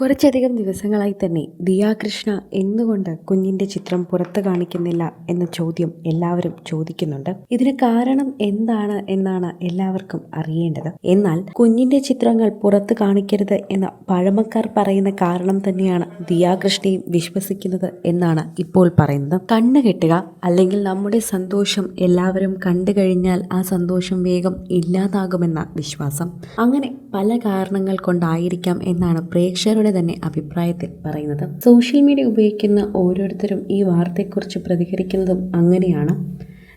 കുറച്ചധികം ദിവസങ്ങളായി തന്നെ ദിയാകൃഷ്ണ എന്തുകൊണ്ട് കുഞ്ഞിന്റെ ചിത്രം പുറത്ത് കാണിക്കുന്നില്ല എന്ന ചോദ്യം എല്ലാവരും ചോദിക്കുന്നുണ്ട്. ഇതിന് കാരണം എന്താണ് എന്നാണ് എല്ലാവർക്കും അറിയേണ്ടത്. എന്നാൽ കുഞ്ഞിന്റെ ചിത്രങ്ങൾ പുറത്ത് കാണിക്കരുത് എന്ന പഴമക്കാർ പറയുന്ന കാരണം തന്നെയാണ് ദിയാകൃഷ്ണയും വിശ്വസിക്കുന്നത് എന്നാണ് ഇപ്പോൾ പറയുന്നത്. കണ്ണു കെട്ടുക അല്ലെങ്കിൽ നമ്മുടെ സന്തോഷം എല്ലാവരും കണ്ടു കഴിഞ്ഞാൽ ആ സന്തോഷം വേഗം ഇല്ലാതാകുമെന്ന വിശ്വാസം. അങ്ങനെ പല കാരണങ്ങൾ കൊണ്ടായിരിക്കാം എന്നാണ് പ്രേക്ഷകരുടെ തന്നെ അഭിപ്രായത്തിൽ പറയുന്നത്. സോഷ്യൽ മീഡിയ ഉപയോഗിക്കുന്ന ഓരോരുത്തരും ഈ വാർത്തയെക്കുറിച്ച് പ്രതികരിക്കുന്നതും അങ്ങനെയാണ്.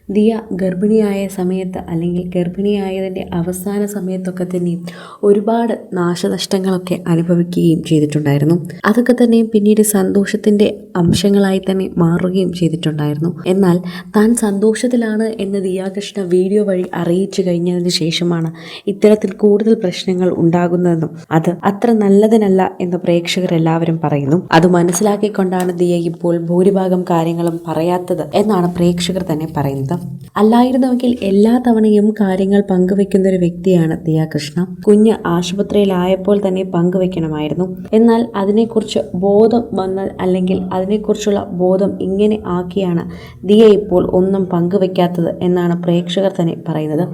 ദിയ ഗർഭിണിയായ സമയത്ത് അല്ലെങ്കിൽ ഗർഭിണിയായതിന്റെ അവസാന സമയത്തൊക്കെ തന്നെയും ഒരുപാട് നാശനഷ്ടങ്ങളൊക്കെ അനുഭവിക്കുകയും ചെയ്തിട്ടുണ്ടായിരുന്നു. അതൊക്കെ തന്നെയും പിന്നീട് സന്തോഷത്തിന്റെ അംശങ്ങളായി തന്നെ മാറുകയും ചെയ്തിട്ടുണ്ടായിരുന്നു. എന്നാൽ താൻ സന്തോഷത്തിലാണ് എന്ന് ദിയാകൃഷ്ണ വീഡിയോ വഴി അറിയിച്ചു കഴിഞ്ഞതിന് ശേഷമാണ് ഇത്തരത്തിൽ കൂടുതൽ പ്രശ്നങ്ങൾ ഉണ്ടാകുന്നതെന്നും അത് അത്ര നല്ലതിനല്ല എന്ന് പ്രേക്ഷകർ എല്ലാവരും പറയുന്നു. അത് മനസ്സിലാക്കിക്കൊണ്ടാണ് ദിയ ഇപ്പോൾ ഭൂരിഭാഗം കാര്യങ്ങളും പറയാത്തത് എന്നാണ് പ്രേക്ഷകർ തന്നെ പറയുന്നത്. അല്ലായിരുന്നുവെങ്കിൽ എല്ലാ തവണയും കാര്യങ്ങൾ പങ്കുവെക്കുന്ന ഒരു വ്യക്തിയാണ് ദിയാകൃഷ്ണ. കുഞ്ഞ് ആശുപത്രിയിലായപ്പോൾ തന്നെ പങ്കുവെക്കണമായിരുന്നു. എന്നാൽ അതിനെക്കുറിച്ച് ബോധം വന്ന അല്ലെങ്കിൽ അതിനെക്കുറിച്ചുള്ള ബോധം ഇങ്ങനെ ആക്കിയാണ് ദിയ ഇപ്പോൾ ഒന്നും പങ്കുവെക്കാത്തത് എന്നാണ് പ്രേക്ഷകർ തന്നെ പറയുന്നത്.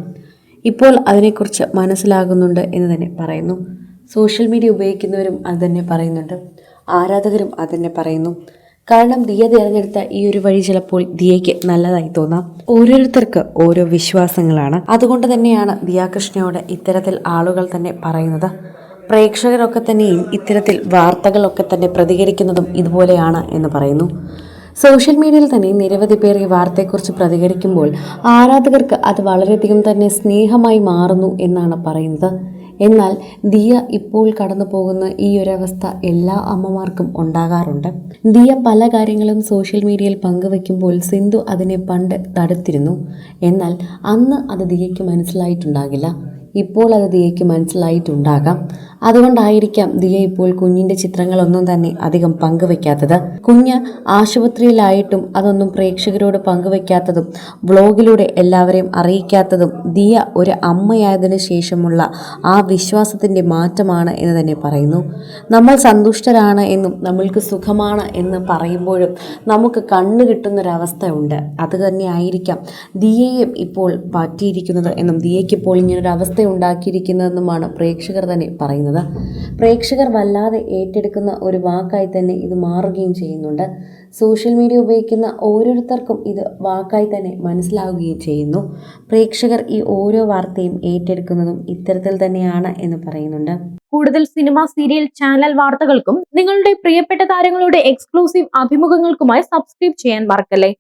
ഇപ്പോൾ അതിനെക്കുറിച്ച് മനസ്സിലാകുന്നുണ്ട് എന്ന് തന്നെ പറയുന്നു. സോഷ്യൽ മീഡിയ ഉപയോഗിക്കുന്നവരും അത് തന്നെ പറയുന്നുണ്ട്. ആരാധകരും അത് തന്നെ പറയുന്നു. കാരണം ദിയ തിരഞ്ഞെടുത്ത ഈ ഒരു വഴി ചിലപ്പോൾ ദിയയ്ക്ക് നല്ലതായി തോന്നാം. ഓരോരുത്തർക്ക് ഓരോ വിശ്വാസങ്ങളാണ്. അതുകൊണ്ട് തന്നെയാണ് ദിയാകൃഷ്ണയോട് ഇത്തരത്തിൽ ആളുകൾ തന്നെ പറയുന്നത്. പ്രേക്ഷകരൊക്കെ തന്നെയും ഇത്തരത്തിൽ വാർത്തകളൊക്കെ തന്നെ പ്രതികരിക്കുന്നതും ഇതുപോലെയാണ് എന്ന് പറയുന്നു. സോഷ്യൽ മീഡിയയിൽ തന്നെ നിരവധി പേർ ഈ വാർത്തയെക്കുറിച്ച് പ്രതികരിക്കുമ്പോൾ ആരാധകർക്ക് അത് വളരെയധികം തന്നെ സ്നേഹമായി മാറുന്നു എന്നാണ് പറയുന്നത്. എന്നാൽ ദിയ ഇപ്പോൾ കടന്നു പോകുന്ന ഈ ഒരു അവസ്ഥ എല്ലാ അമ്മമാർക്കും ഉണ്ടാകാറുണ്ട്. ദിയ പല കാര്യങ്ങളും സോഷ്യൽ മീഡിയയിൽ പങ്കുവെക്കുമ്പോൾ സിന്ധു അതിനെ പണ്ട് തടുത്തിരുന്നു. എന്നാൽ അന്ന് അത് ദിയയ്ക്ക് മനസ്സിലായിട്ടുണ്ടാകില്ല. ഇപ്പോൾ അത് ദിയയ്ക്ക് മനസ്സിലായിട്ടുണ്ടാകാം. അതുകൊണ്ടായിരിക്കാം ദിയ ഇപ്പോൾ കുഞ്ഞിന്റെ ചിത്രങ്ങളൊന്നും തന്നെ അധികം പങ്കുവെക്കാത്തത്. കുഞ്ഞ് ആശുപത്രിയിലായിട്ടും അതൊന്നും പ്രേക്ഷകരോട് പങ്കുവെക്കാത്തതും വ്ളോഗിലൂടെ എല്ലാവരെയും അറിയിക്കാത്തതും ദിയ ഒരു അമ്മയായതിനു ശേഷമുള്ള ആ വിശ്വാസത്തിന്റെ മാറ്റമാണ് എന്ന് തന്നെ പറയുന്നു. നമ്മൾ സന്തുഷ്ടരാണ് എന്നും നമ്മൾക്ക് സുഖമാണ് എന്ന് പറയുമ്പോഴും നമുക്ക് കണ്ണു കിട്ടുന്നൊരവസ്ഥ ഉണ്ട് അത് തന്നെ ആയിരിക്കാം ദിയയും ഇപ്പോൾ പറ്റിയിരിക്കുന്നത് എന്നും ദിയയ്ക്ക് ഇപ്പോൾ ഇങ്ങനൊരു അവസ്ഥ ഉണ്ടാക്കിയിരിക്കുന്നതെന്നുമാണ് പ്രേക്ഷകർ തന്നെ പറയുന്നത്. പ്രേക്ഷകർ വല്ലാതെ ഏറ്റെടുക്കുന്ന ഒരു വാക്കായി തന്നെ ഇത് മാറുകയും ചെയ്യുന്നുണ്ട്. സോഷ്യൽ മീഡിയ ഉപയോഗിക്കുന്ന ഓരോരുത്തർക്കും ഇത് വാക്കായി തന്നെ മനസ്സിലാവുകയും ചെയ്യുന്നു. പ്രേക്ഷകർ ഈ ഓരോ വാർത്തയും ഏറ്റെടുക്കുന്നതും ഇത്തരത്തിൽ തന്നെയാണ് എന്ന് പറയുന്നുണ്ട്. കൂടുതൽ സിനിമ സീരിയൽ ചാനൽ വാർത്തകൾക്കും നിങ്ങളുടെ പ്രിയപ്പെട്ട താരങ്ങളുടെ എക്സ്ക്ലൂസീവ് അഭിമുഖങ്ങൾക്കുമായി സബ്സ്ക്രൈബ് ചെയ്യാൻ മറക്കല്ലേ?